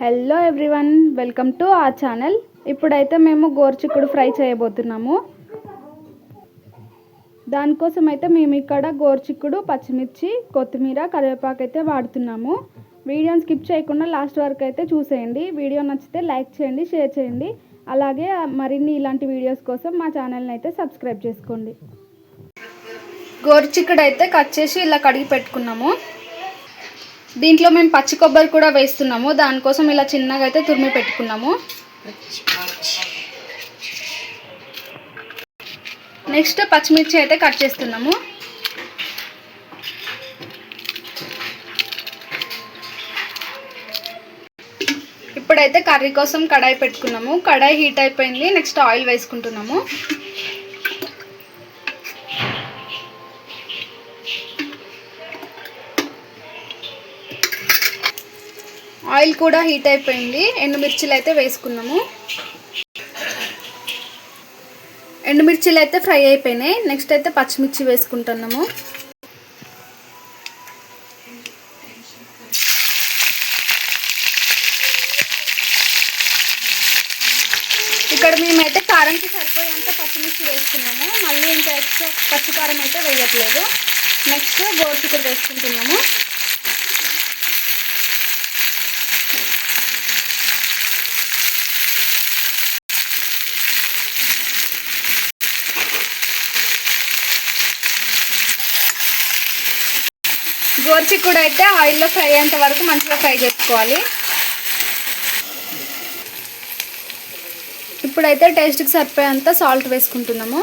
Hello everyone welcome to ఆ channel. ఇప్పుడైతే మేము గోరుచిక్కుడు ఫ్రై చేయబోతున్నాము. దానికోసం అయితే మేము ఇక్కడ గోరుచిక్కుడు పచ్చిమిర్చి కొత్తిమీర కరివేపాకు అయితే వాడుతున్నాము. వీడియోని స్కిప్ చేయకుండా లాస్ట్ వరకు అయితే చూసేయండి. వీడియో నచ్చితే లైక్ చేయండి షేర్ చేయండి. అలాగే మరిన్ని ఇలాంటి వీడియోస్ కోసం మా ఛానల్ని అయితే సబ్స్క్రైబ్ చేసుకోండి. గోరుచిక్కుడు అయితే కట్ చేసి ఇలా కడిగి పెట్టుకున్నాము. దీంట్లో మేము పచ్చి కొబ్బరి కూడా వేస్తున్నాము. దానికోసం ఇలా చిన్నగా అయితే తురిమి పెట్టుకున్నాము. నెక్స్ట్ పచ్చిమిర్చి అయితే కట్ చేస్తున్నాము. ఇప్పుడైతే కర్రీ కోసం కడాయి పెట్టుకున్నాము. కడాయి హీట్ అయిపోయింది. నెక్స్ట్ ఆయిల్ వేసుకుంటున్నాము. ఆయిల్ కూడా హీట్ అయిపోయింది. ఎండుమిర్చిలు అయితే వేసుకున్నాము. ఎండుమిర్చిలు అయితే ఫ్రై అయిపోయినాయి. నెక్స్ట్ అయితే పచ్చిమిర్చి వేసుకుంటున్నాము. ఇక్కడ మేమైతే కారంకి సరిపోయేంత పచ్చిమిర్చి వేసుకున్నాము. మళ్ళీ ఇంకా ఎక్స్ట్రా పచ్చికారం అయితే వేయట్లేదు. నెక్స్ట్ గోరుచిక్కుడు వేసుకుంటున్నాము. గోరుచిక్కుడు అయితే ఆయిల్లో ఫ్రై అయ్యేంత వరకు మంచిగా ఫ్రై చేసుకోవాలి. ఇప్పుడైతే టేస్ట్కి సరిపోయేంత సాల్ట్ వేసుకుంటున్నాము.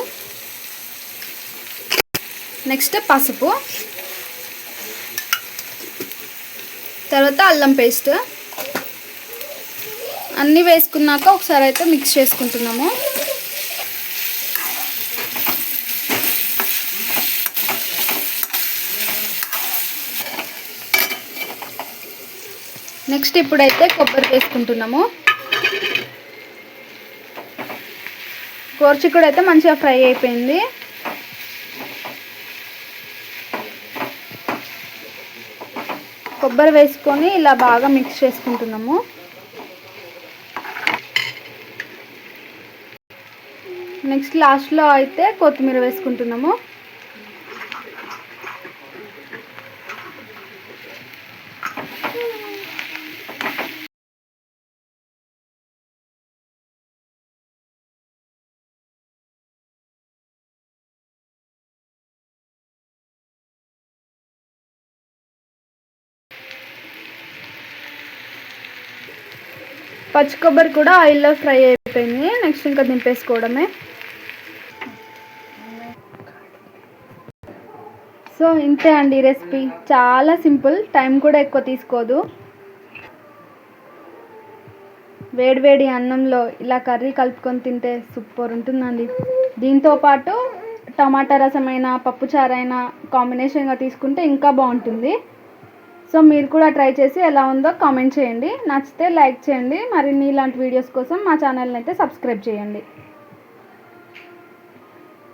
నెక్స్ట్ పసుపు. తర్వాత అల్లం పేస్ట్. అన్నీ వేసుకున్నాక ఒకసారి అయితే మిక్స్ చేసుకుంటున్నాము. నెక్స్ట్ ఇప్పుడైతే కొబ్బరి వేసుకుంటున్నాము. గోరుచిక్కుడు అయితే మంచిగా ఫ్రై అయిపోయింది. కొబ్బరి వేసుకొని ఇలా బాగా మిక్స్ చేసుకుంటున్నాము. నెక్స్ట్ లాస్ట్లో అయితే కొత్తిమీర వేసుకుంటున్నాము. పచ్చి కొబ్బరి కూడా ఆయిల్లో ఫ్రై అయిపోయింది. నెక్స్ట్ ఇంకా దింపేసుకోవడమే. సో ఇంతే అండి రెసిపీ. చాలా సింపుల్. టైం కూడా ఎక్కువ తీసుకోదు. వేడివేడి అన్నంలో ఇలా కర్రీ కలుపుకొని తింటే సూపర్ ఉంటుందండి. దీంతో పాటు టమాటా రసమైన పప్పుచారైనా కాంబినేషన్గా తీసుకుంటే ఇంకా బాగుంటుంది. సో మీరు కూడా ట్రై చేసి ఎలా ఉందో కామెంట్ చేయండి. నచ్చితే లైక్ చేయండి. మరిన్ని ఇలాంటి వీడియోస్ కోసం మా ఛానల్ని అయితే సబ్స్క్రైబ్ చేయండి.